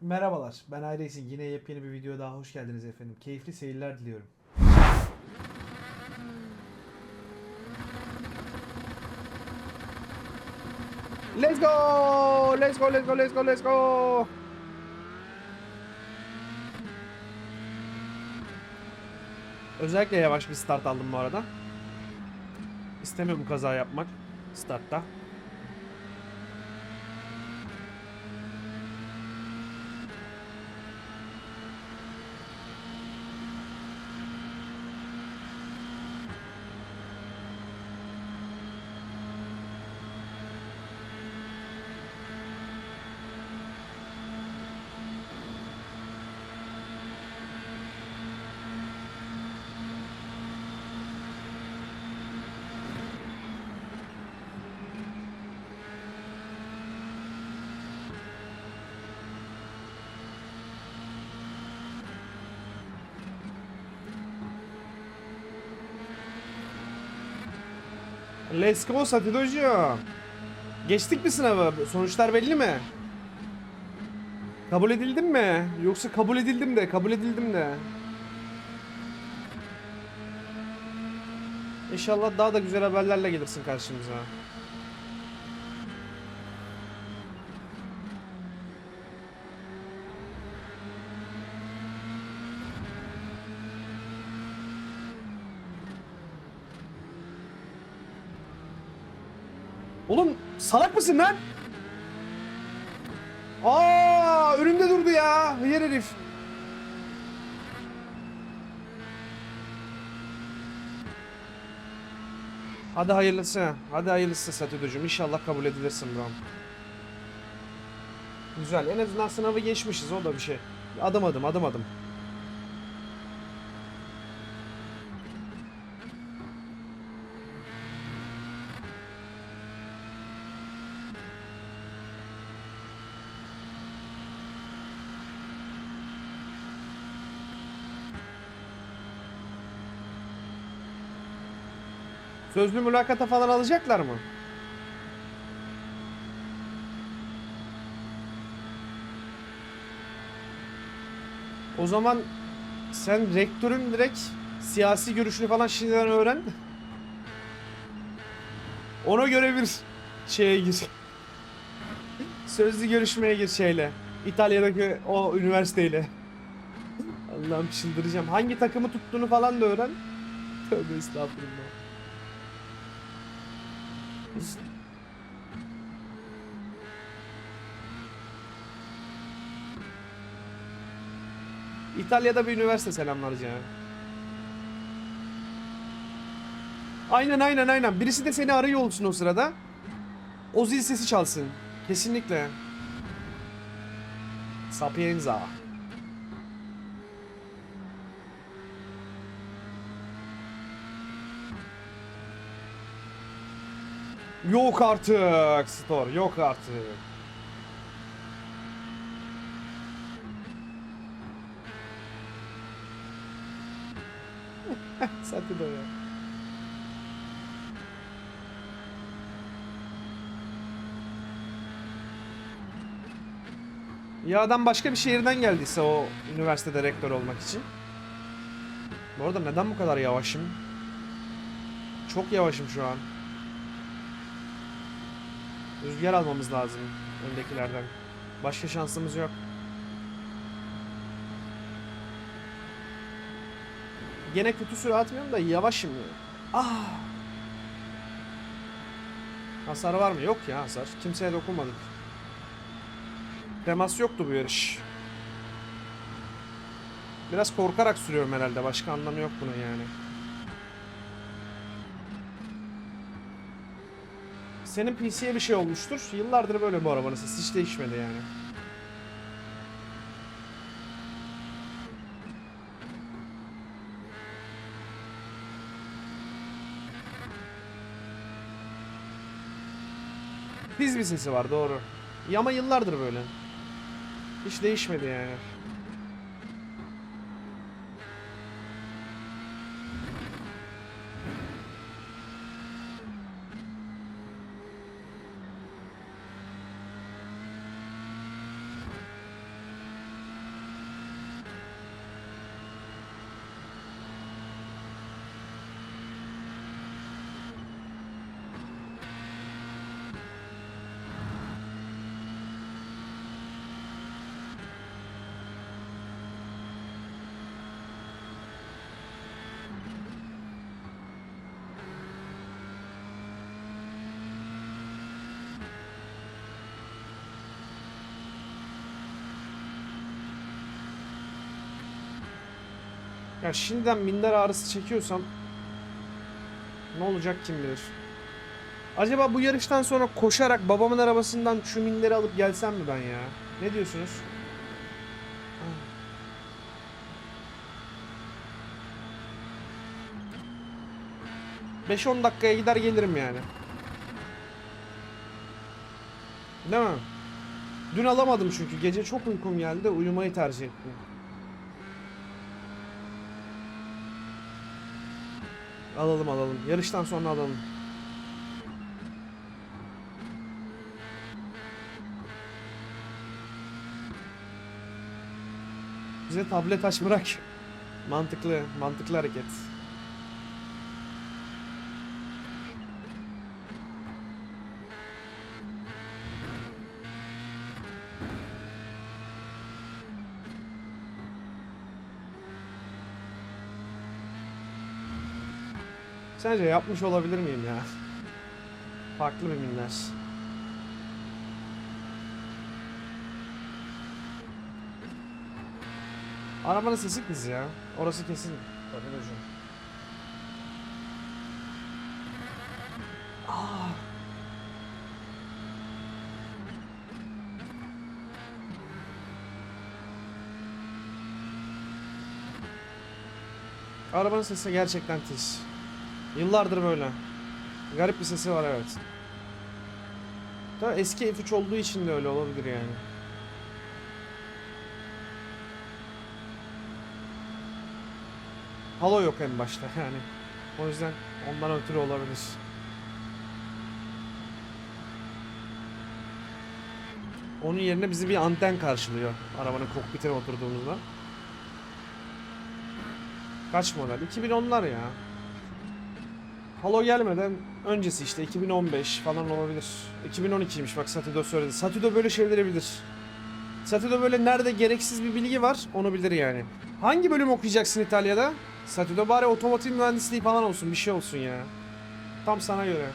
Merhabalar, ben iRacing. Yine yepyeni bir video daha hoş geldiniz efendim. Keyifli seyirler diliyorum. Let's go! Let's go, let's go, let's go, let's go! Özellikle yavaş bir start aldım bu arada. İstemiyorum kaza yapmak startta. Let's go Satidocuğum. Geçtik mi sınavı? Sonuçlar belli mi? Kabul edildim mi? Yoksa kabul edildim de, kabul edildim de. İnşallah daha da güzel haberlerle gelirsin karşımıza. Salak mısın lan? Aa önümde durdu ya. Hıyar herif. Hadi hayırlısı. Hadi hayırlısı Satüdücüm. İnşallah kabul edilirsin bro. Güzel. En azından sınavı geçmişiz. O da bir şey. Adım adım adım adım. Sözlü mülakata falan alacaklar mı? O zaman sen rektörün direkt siyasi görüşünü falan şimdiden öğren. Ona göre bir şeye gir. Sözlü görüşmeye gir şeyle. İtalya'daki o üniversiteyle. Allah'ım çıldıracağım. Hangi takımı tuttuğunu falan da öğren. Tövbe estağfurullah. İtalya'da bir üniversite selamlar canım. Aynen aynen aynen. Birisi de seni arıyor olsun o sırada. O zil sesi çalsın. Kesinlikle. Sapienza. Yok artık Store, yok artık. Zaten de ya. Ya adam başka bir şehirden geldiyse o üniversitede rektör olmak için. Bu arada neden bu kadar yavaşım? Çok yavaşım şu an. Rüzgar almamız lazım öndekilerden. Başka şansımız yok. Gene kötü sürat atmıyorum da yavaşım ya. Ah! Hasar var mı? Yok ya hasar. Kimseye dokunmadık. Temas yoktu bu yarış. Biraz korkarak sürüyorum herhalde. Başka anlamı yok bunun yani. Senin PC'ye bir şey olmuştur. Yıllardır böyle bu arabanın sesi hiç değişmedi yani. Biz bir sesi var doğru. Ama yıllardır böyle. Hiç değişmedi yani. Ya şimdiden minder ağrısı çekiyorsam ne olacak kim bilir. Acaba bu yarıştan sonra koşarak babamın arabasından şu minderi alıp gelsem mi ben ya? Ne diyorsunuz? 5-10 dakikaya gider gelirim yani. Değil mi? Dün alamadım çünkü gece çok uykum geldi uyumayı tercih ettim. Alalım alalım. Yarıştan sonra alalım. Bize tablet aç bırak. Mantıklı, mantıklı hareket. Sence yapmış olabilir miyim ya? Farklı bir minler. Arabanın sesi kız ya. Orası kesin. Tabii hocam. Aa. Arabanın sesi gerçekten tiz. Yıllardır böyle. Garip bir sesi var evet. Da eski F3 olduğu için de öyle olabilir yani. Halo yok en başta yani. O yüzden ondan ötürü olabilir. Onun yerine bizi bir anten karşılıyor arabanın kokpitine oturduğumuzda. Kaç model? 2010'lar ya. Halo gelmeden öncesi işte 2015 falan olabilir. 2012'ymiş bak Satido söyledi. Satido böyle şeyleri bilir. Satido böyle nerede gereksiz bir bilgi var onu bilir yani. Hangi bölüm okuyacaksın İtalya'da? Satido bari otomotiv mühendisliği falan olsun bir şey olsun ya. Tam sana göre.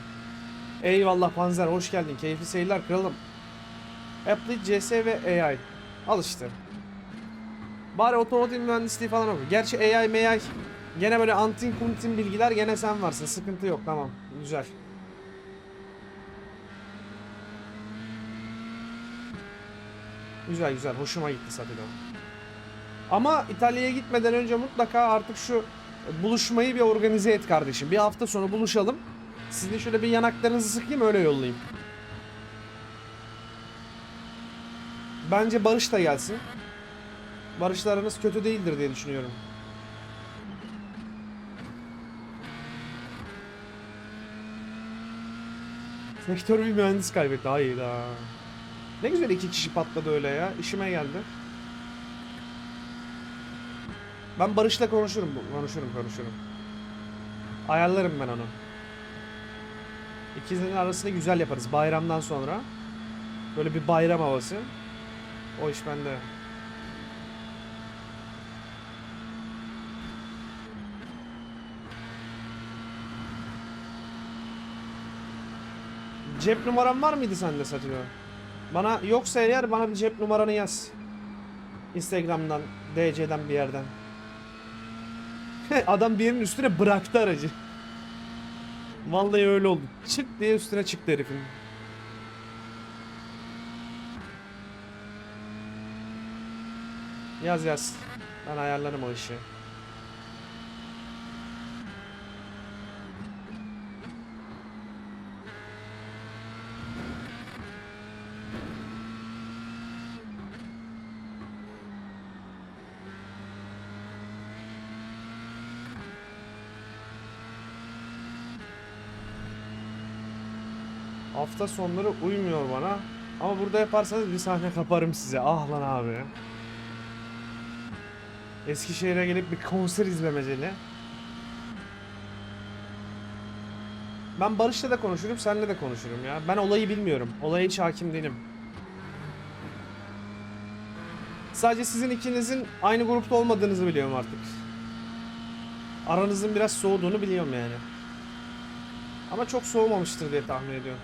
Eyvallah Panzer hoş geldin. Keyifli seyirler kralım. Applet, CS ve AI. Al işte. Bari otomotiv mühendisliği falan oku. Gerçi AI, MAI gene böyle antin kuntin bilgiler gene sen varsın. Sıkıntı yok tamam. Güzel. Güzel güzel. Hoşuma gitti Satido. Ama İtalya'ya gitmeden önce mutlaka artık şu buluşmayı bir organize et kardeşim. Bir hafta sonra buluşalım. Sizin şöyle bir yanaklarınızı sıkayım öyle yollayayım. Bence Barış da gelsin. Barış'la aranız kötü değildir diye düşünüyorum. Sektör bir mühendis kaybetti. Hayda. Ne güzel iki kişi patladı öyle ya. İşime geldi. Ben Barış'la konuşurum. Konuşurum konuşurum. Ayarlarım ben onu. İkisinin arasında güzel yaparız. Bayramdan sonra. Böyle bir bayram havası. O iş bende. Cep numaran var mıydı sende Satiro? Bana yoksa eğer bana bir cep numaranı yaz. Instagram'dan, DC'den bir yerden. Adam birinin üstüne bıraktı aracı. Vallahi öyle oldu. Çık diye üstüne çıktı herifin. Yaz yaz. Ben ayarlarım o işi. Hafta sonları uymuyor bana. Ama burada yaparsanız bir sahne kaparım size. Ah lan abi. Eskişehir'e gelip bir konser izlemeceli. Ben Barış'la da konuşurum, seninle de konuşurum ya. Ben olayı bilmiyorum. Olaya hiç hakim değilim. Sadece sizin ikinizin aynı grupta olmadığınızı biliyorum artık. Aranızın biraz soğuduğunu biliyorum yani. Ama çok soğumamıştır diye tahmin ediyorum.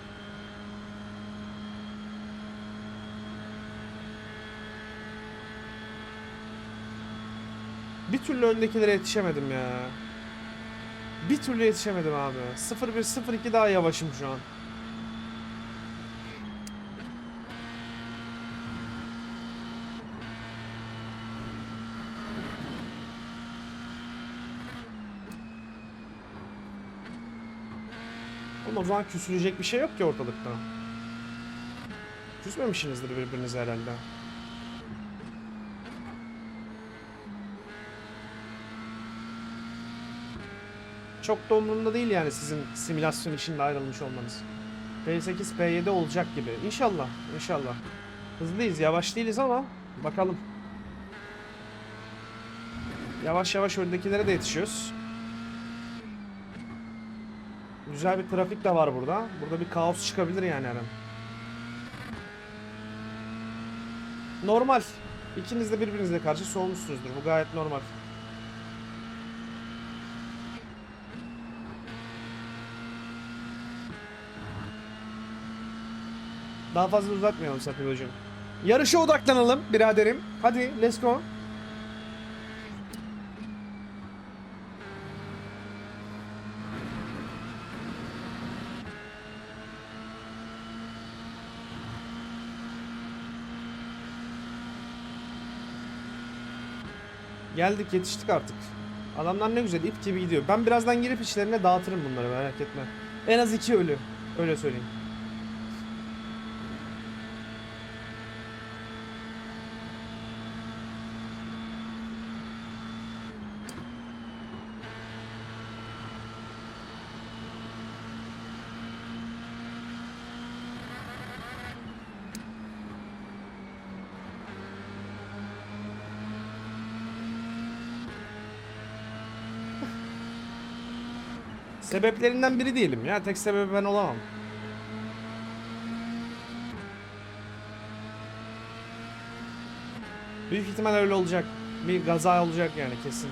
Bir türlü öndekilere yetişemedim ya. Bir türlü yetişemedim abi. 0-1-0-2 daha yavaşım şu an. Oğlum o zaman küsülecek bir şey yok ki ortalıkta. Küsmemişsinizdir birbirinize herhalde. Çok da umurumda değil yani sizin simülasyon işinde ayrılmış olmanız. P8, P7 olacak gibi. İnşallah, inşallah. Hızlıyız, yavaş değiliz ama bakalım. Yavaş yavaş öndekilere de yetişiyoruz. Güzel bir trafik de var burada. Burada bir kaos çıkabilir yani her. Normal. İkiniz de birbirinize karşı soğumuşsunuzdur. Bu gayet normal. Daha fazla uzatmayalım Sapil hocam. Yarışa odaklanalım biraderim. Hadi let's go. Geldik yetiştik artık. Adamlar ne güzel ip gibi gidiyor. Ben birazdan girip içlerine dağıtırım bunları merak etme. En az iki ölü. Öyle söyleyeyim. Sebeplerinden biri diyelim ya. Tek sebebi ben olamam. Büyük ihtimal öyle olacak. Bir gaza olacak yani kesin.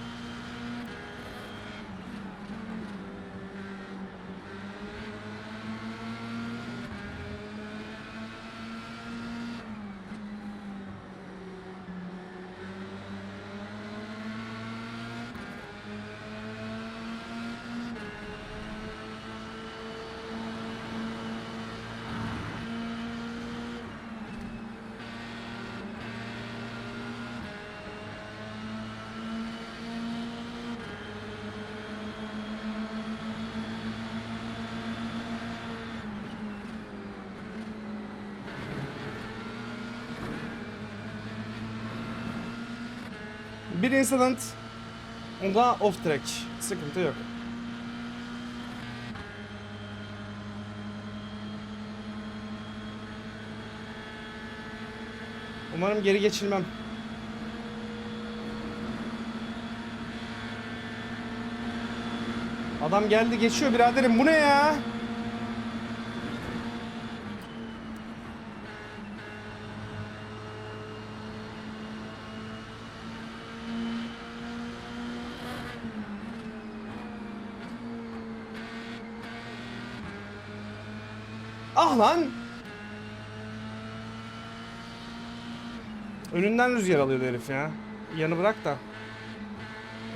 Bir incident. Da off track. Sıkıntı yok. Umarım geri geçilmem. Adam geldi geçiyor biraderim bu ne ya? Lan! Önünden rüzgar alıyordu herif ya. Yanı bırak da.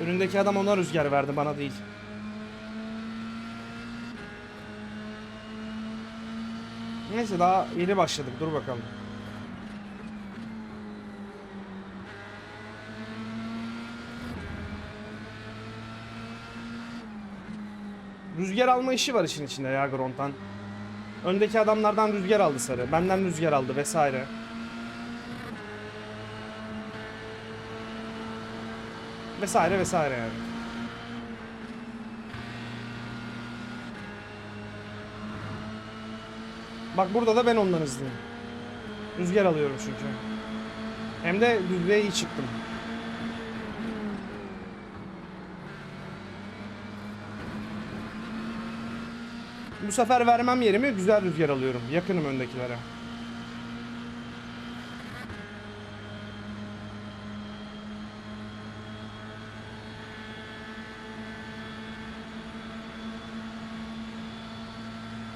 Önündeki adam ona rüzgar verdi bana değil. Neyse daha yeni başladık dur bakalım. Rüzgar alma işi var işin içinde ya Grond'dan. Öndeki adamlardan rüzgar aldı sarı. Benden rüzgar aldı vesaire. Vesaire vesaire yani. Bak burada da ben ondan hızlıyım. Rüzgar alıyorum çünkü. Hem de düzlüğe iyi çıktım. Bu sefer vermem yerimi güzel rüzgar alıyorum. Yakınım öndekilere.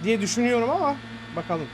diye düşünüyorum ama bakalım.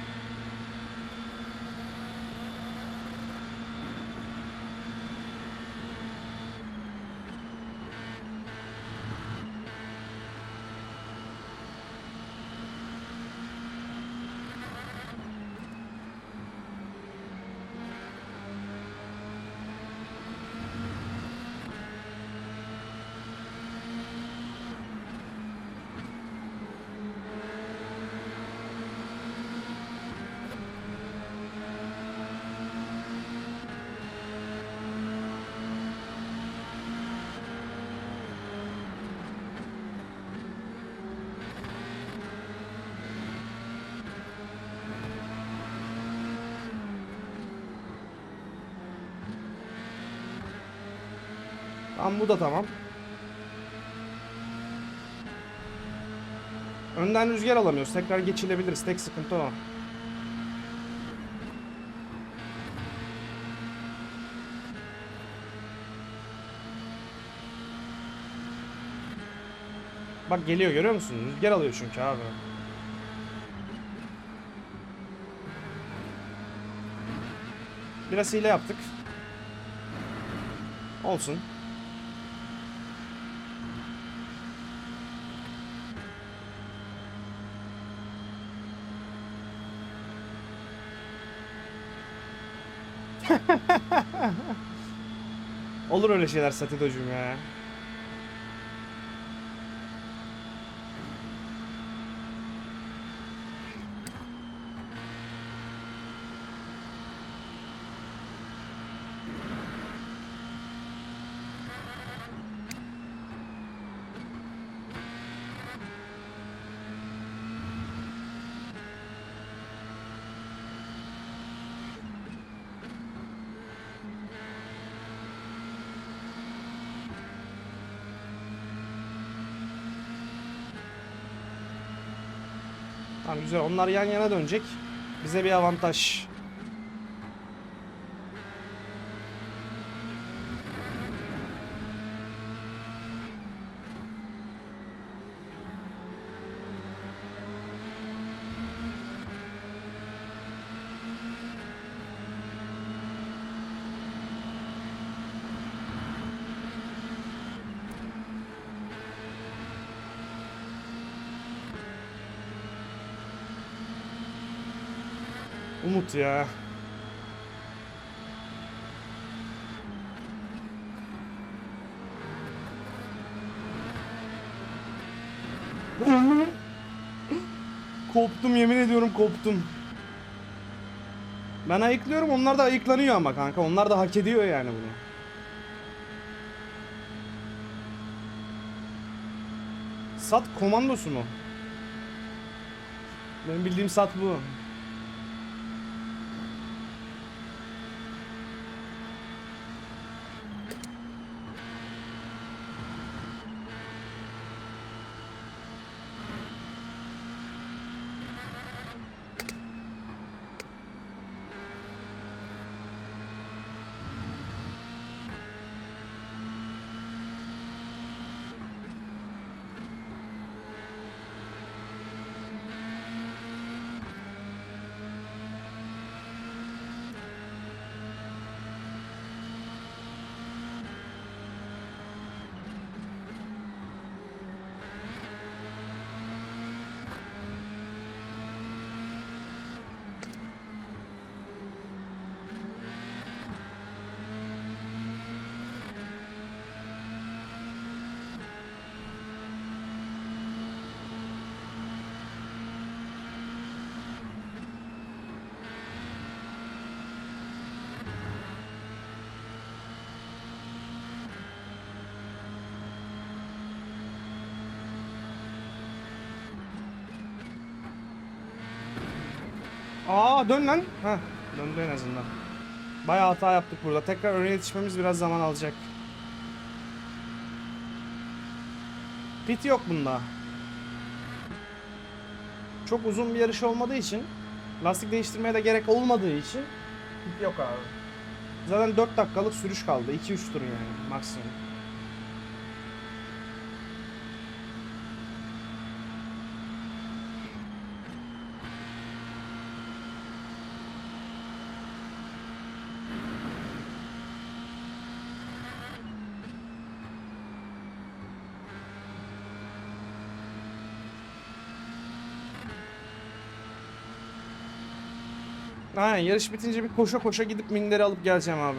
Tamam bu da tamam. Önden rüzgar alamıyoruz. Tekrar geçilebiliriz. Tek sıkıntı o. Bak geliyor görüyor musun? Rüzgar alıyor çünkü abi. Biraz hile yaptık. Olsun. Olur öyle şeyler Satidocuğum ya. Tamam güzel. Onlar yan yana dönecek. Bize bir avantaj. Umut ya. koptum yemin ediyorum koptum. Ben ayıklıyorum onlar da ayıklanıyor ama kanka onlar da hak ediyor yani bunu. Sat komandosu mu? Benim bildiğim sat bu. Aa dön lan. Heh, döndü en azından. Bayağı hata yaptık burada. Tekrar öne yetişmemiz biraz zaman alacak. Pit yok bunda. Çok uzun bir yarış olmadığı için lastik değiştirmeye de gerek olmadığı için pit yok abi. Zaten 4 dakikalık sürüş kaldı. 2-3 tur yani maksimum. Aynen yarış bitince bir koşa koşa gidip minderi alıp geleceğim abi.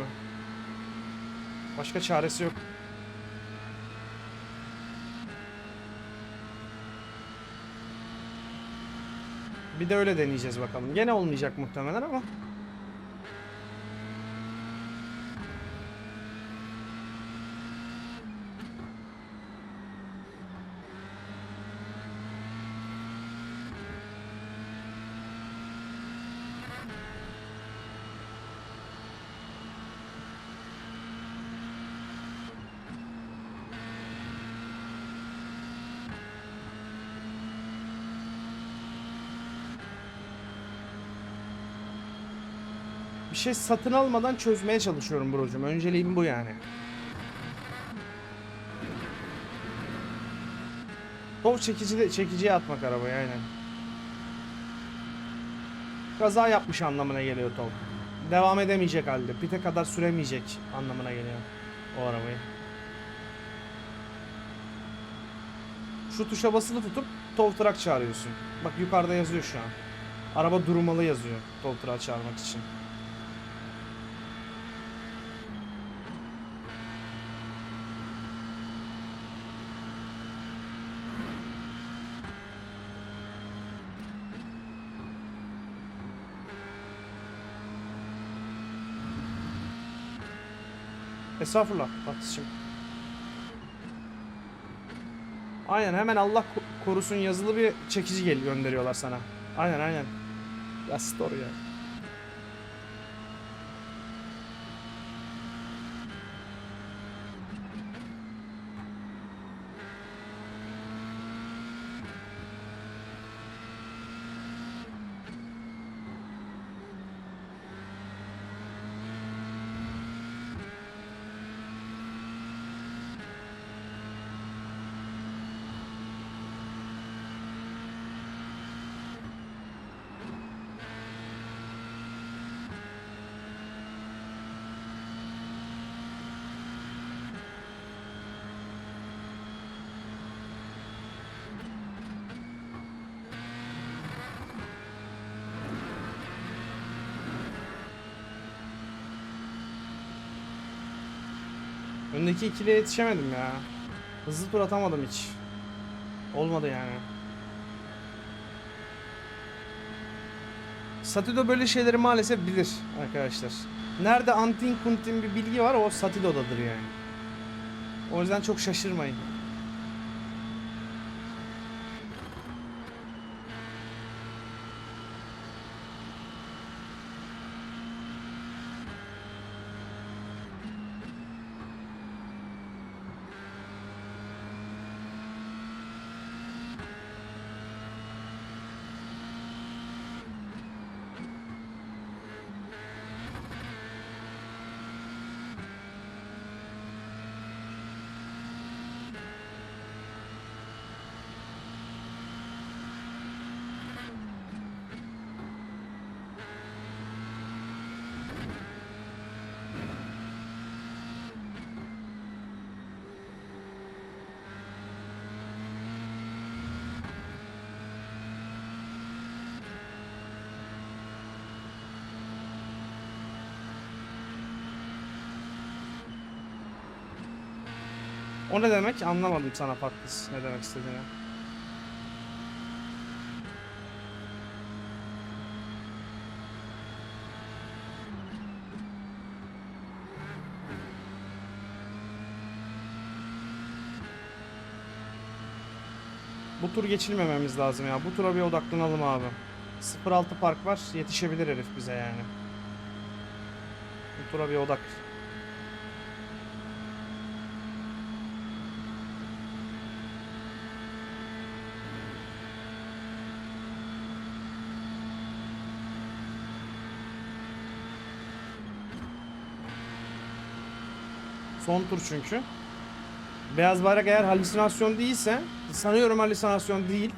Başka çaresi yok. Bir de öyle deneyeceğiz bakalım. Gene olmayacak muhtemelen ama. Bir şey satın almadan çözmeye çalışıyorum brocum. Önceliğim bu yani. Tov çekici de, çekiciye atmak arabayı aynen. Kaza yapmış anlamına geliyor Tov. Devam edemeyecek halde. Pite kadar süremeyecek anlamına geliyor o arabayı. Şu tuşa basılı tutup tow truck çağırıyorsun. Bak yukarıda yazıyor şu an. Araba durmalı yazıyor tow truck çağırmak için. Estağfurullah Fatih'cim. Aynen hemen Allah ko- korusun yazılı bir çekici gel gönderiyorlar sana. Aynen aynen. Ya story ya. Öndeki ikiliye yetişemedim ya. Hızlı tur atamadım hiç. Olmadı yani. Satido böyle şeyleri maalesef bilir arkadaşlar. Nerede antin kuntin bir bilgi var o Satido'dadır yani. O yüzden çok şaşırmayın. O ne demek? Anlamadım sana Patlis ne demek istediğini. Bu tur geçilmememiz lazım ya. Bu tura bir odaklanalım abi. 0-6 park var. Yetişebilir herif bize yani. Bu tura bir odak. Son tur çünkü. Beyaz bayrak eğer halüsinasyon değilse, sanıyorum halüsinasyon değil.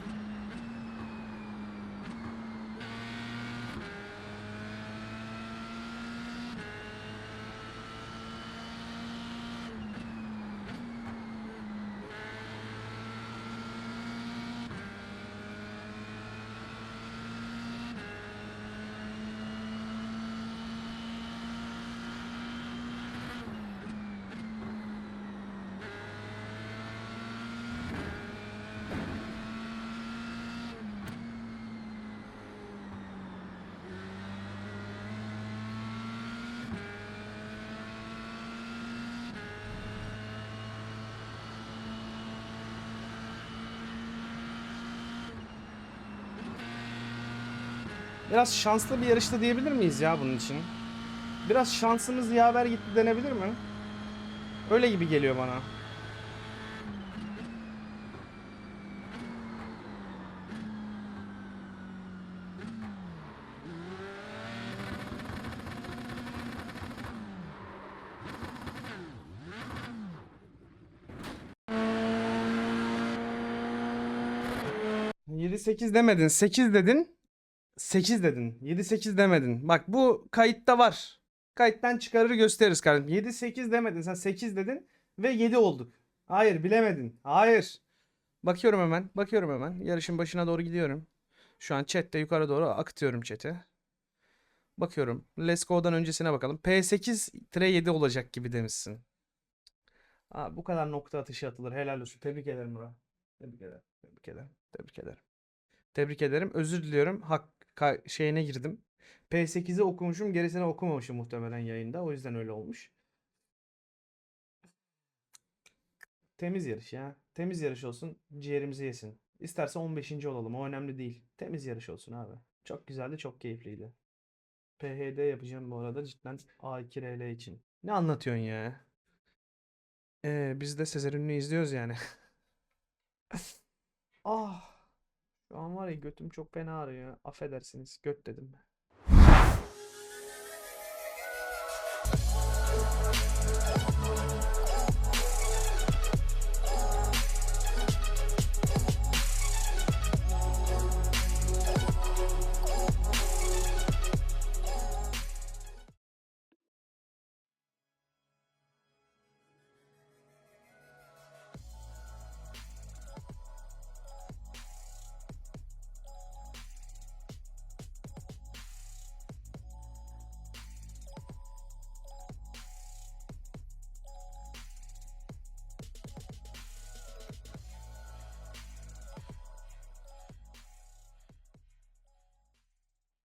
Biraz şanslı bir yarıştı diyebilir miyiz ya bunun için? Biraz şansımız yaver gitti denebilir mi? Öyle gibi geliyor bana. Yedi sekiz demedin. Sekiz dedin. 8 dedin. 7-8 demedin. Bak bu kayıtta var. Kayıttan çıkarır gösteririz kardeşim. 7-8 demedin. Sen 8 dedin ve 7 olduk. Hayır bilemedin. Hayır. Bakıyorum hemen. Bakıyorum hemen. Yarışın başına doğru gidiyorum. Şu an chatte yukarı doğru akıtıyorum chat'e. Bakıyorum. Let's Go'dan öncesine bakalım. P8-7 olacak gibi demişsin. Aa, bu kadar nokta atışı atılır. Helal olsun. Tebrik ederim Murat. Tebrik ederim. Tebrik ederim. Tebrik ederim. Tebrik ederim. Özür diliyorum. Hak şeyine girdim. P8'i okumuşum, gerisini okumamışım muhtemelen yayında. O yüzden öyle olmuş. Temiz yarış ya. Temiz yarış olsun. Ciğerimizi yesin. İsterse 15. olalım. O önemli değil. Temiz yarış olsun abi. Çok güzeldi, çok keyifliydi. PHD yapacağım bu arada cidden A2RL için. Ne anlatıyorsun ya? Ee, biz de Sezer Ünlü izliyoruz yani. Ah. Şu an var ya götüm çok fena ağrıyor. Affedersiniz. Göt dedim.